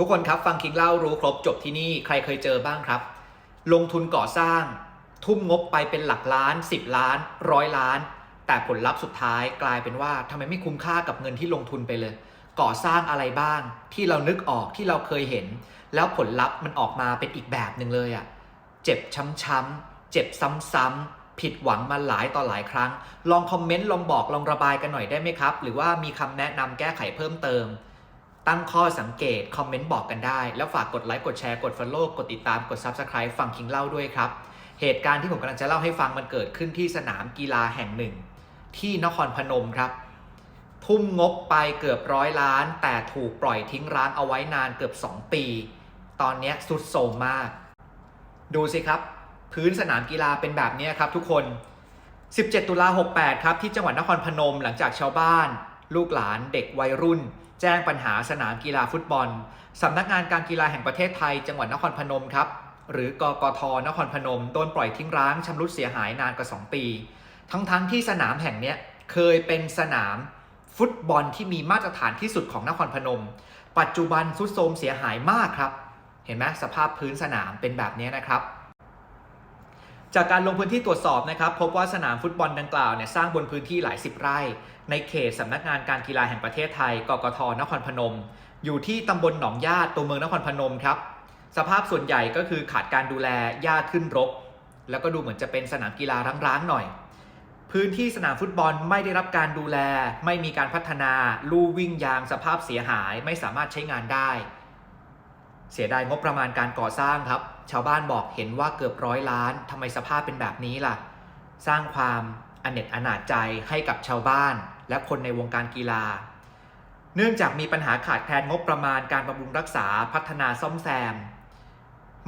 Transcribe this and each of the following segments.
ทุกคนครับฟังคิงเล่ารู้ครบจบที่นี่ใครเคยเจอบ้างครับ ลงทุนก่อสร้าง ทุ่มงบไปเป็นหลักล้าน 10 ล้านร้อยล้าน แต่ผลลัพธ์สุดท้ายกลายเป็นว่าทำไมไม่คุ้มค่ากับเงินที่ลงทุนไปเลย ก่อสร้างอะไรบ้าง ที่เรานึกออกที่เราเคยเห็น แล้วผลลัพธ์มันออกมาเป็นอีกแบบหนึ่งเลยอะ่ะเจ็บช้ำๆเจ็บซ้ำๆผิดหวังมาหลายต่อหลายครั้ง ลองคอมเมนต์ลองบอกลองระบายกันหน่อยได้ไหมครับ หรือว่ามีคำแนะนำแก้ไขเพิ่มเติม ตั้งข้อสังเกต คอมเมนต์บอกกันได้ แล้วฝากกดไลค์ กดแชร์ กด Follow กดติดตาม กด Subscribe ฟังคิงเล่าด้วยครับ เหตุการณ์ที่ผมกำลังจะเล่าให้ฟังมันเกิดขึ้นที่สนามกีฬาแห่งหนึ่ง ที่นครพนมครับ ทุ่มงบไปเกือบร้อยล้าน แต่ถูกปล่อยทิ้งร้างเอาไว้นานเกือบ 2 ปี ตอนนี้สุดโทมมาก ดูสิครับ พื้นสนามกีฬาเป็นแบบนี้ครับทุกคน 17 ตุลา 68 ครับที่จังหวัดนครพนมหลังจากชาวบ้าน ลูกหลานเด็กวัยรุ่น แจ้งปัญหาสนามกีฬาฟุตบอลสำนักงานการกีฬาแห่งประเทศไทย จังหวัดนครพนมครับหรือกกทนครพนมโดนปล่อยทิ้งร้างชำรุดเสียหายนานกว่า 2 ปี ทั้งๆทที่สนามแห่งนี้เคยเป็นสนามฟุตบอลที่มีมาตรฐานที่สุดของนครพนม ปัจจุบันทรุดโทรมเสียหายมากครับ เห็นไหมสภาพพื้นสนามเป็นแบบนี้นะครับ จากการลงพื้นที่ตรวจสอบนะครับ พบว่าสนามฟุตบอลดังกล่าวเนี่ยสร้างบนพื้นที่หลายสิบไร่ ในเขตสำนักงานการกีฬาแห่งประเทศไทยกกทนครพนม อยู่ที่ตำบลหนองญาติตัวเมืองนครพนมครับ สภาพส่วนใหญ่ก็คือขาดการดูแลหญ้าขึ้นรก แล้วก็ดูเหมือนจะเป็นสนามกีฬาร้างๆหน่อย พื้นที่สนามฟุตบอลไม่ได้รับการดูแล ไม่มีการพัฒนา ลู่วิ่งยางสภาพเสียหายไม่สามารถใช้งานได้ เสียดายงบประมาณการก่อสร้างครับ ชาวบ้านบอกเห็นว่าเกือบร้อยล้านทำไมสภาพเป็นแบบนี้ล่ะ สร้างความอเนจอนาจใจให้กับชาวบ้านและคนในวงการกีฬา เนื่องจากมีปัญหาขาดแคลนงบประมาณการบำรุงรักษาพัฒนาซ่อมแซม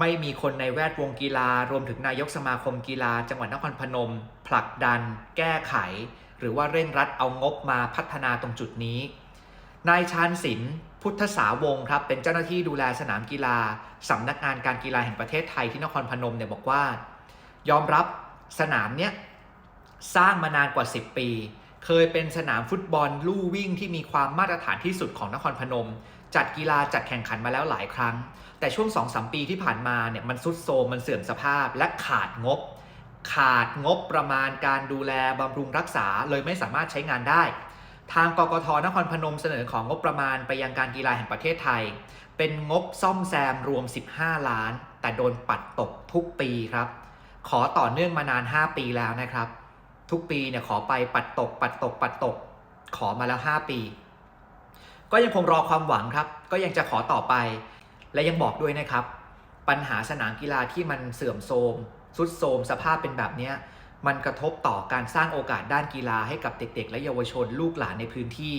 ไม่มีคนในแวดวงกีฬารวมถึงนายกสมาคมกีฬา จังหวัดนครพนม ผลักดัน แก้ไข หรือว่าเร่งรัดเอางบมาพัฒนาตรงจุดนี้ นายชาญศิลป์ พุทธสาวงครับเป็นเจ้าหน้าที่ดูแลสนามกีฬาสำนักงานการกีฬาแห่งประเทศไทยที่นครพนมเนี่ยบอกว่า ยอมรับสนามเนี้ยสร้างมานานกว่า 10 ปี เคยเป็นสนามฟุตบอลลู่วิ่งที่มีความมาตรฐานที่สุดของนครพนม จัดกีฬาจัดแข่งขันมาแล้วหลายครั้ง แต่ช่วง 2-3 ปีที่ผ่านมาเนี่ยมันสุดโทรมมันเสื่อมสภาพและขาดงบ ขาดงบประมาณการดูแลบำรุงรักษาเลยไม่สามารถใช้งานได้ ทางกกทนครพนมเสนอของงบประมาณไปยังการกีฬาแห่งประเทศไทย เป็นงบซ่อมแซมรวม 15 ล้าน แต่โดนปัดตกทุกปีครับ ขอต่อเนื่องมานาน 5 ปีแล้วนะครับ ทุกปีเนี่ยขอไปปัดตก ปัดตก ปัดตก ขอมาแล้ว 5 ปี ก็ยังคงรอความหวังครับ ก็ยังจะขอต่อไป และยังบอกด้วยนะครับ ปัญหาสนามกีฬาที่มันเสื่อมโทรมสุดโทรมสภาพเป็นแบบนี้ มันกระทบต่อการสร้างโอกาสด้านกีฬาให้กับเด็กๆ และเยาวชนลูกหลานในพื้นที่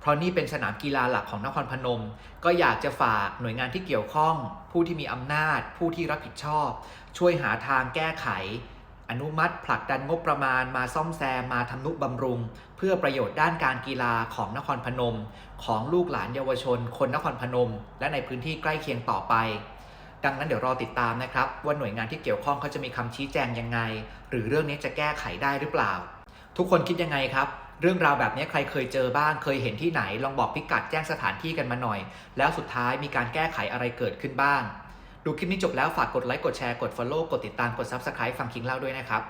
เพราะนี่เป็นสนามกีฬาหลักของนครพนม ก็อยากจะฝากหน่วยงานที่เกี่ยวข้อง ผู้ที่มีอำนาจ ผู้ที่รับผิดชอบ ช่วยหาทางแก้ไข อนุมัติ ผลักดันงบประมาณ มาซ่อมแซมมาทำนุบำรุง เพื่อประโยชน์ด้านการกีฬาของนครพนม ของลูกหลานเยาวชน คนนครพนม และในพื้นที่ใกล้เคียงต่อไป ดังนั้นเดี๋ยวรอติดตามนะครับว่าหน่วยงานที่เกี่ยวข้องเขาจะมีคำชี้แจงยังไง หรือเรื่องนี้จะแก้ไขได้หรือเปล่า ทุกคนคิดยังไงครับเรื่องราวแบบนี้ใครเคยเจอบ้าง เคยเห็นที่ไหน ลองบอกพิกัดแจ้งสถานที่กันมาหน่อย แล้วสุดท้ายมีการแก้ไขอะไรเกิดขึ้นบ้าง ดูคลิปนี้จบแล้วฝากกดไลค์กดแชร์กด Follow กดติดตามกด Subscribe ฟังคิงเล่าด้วยนะครับ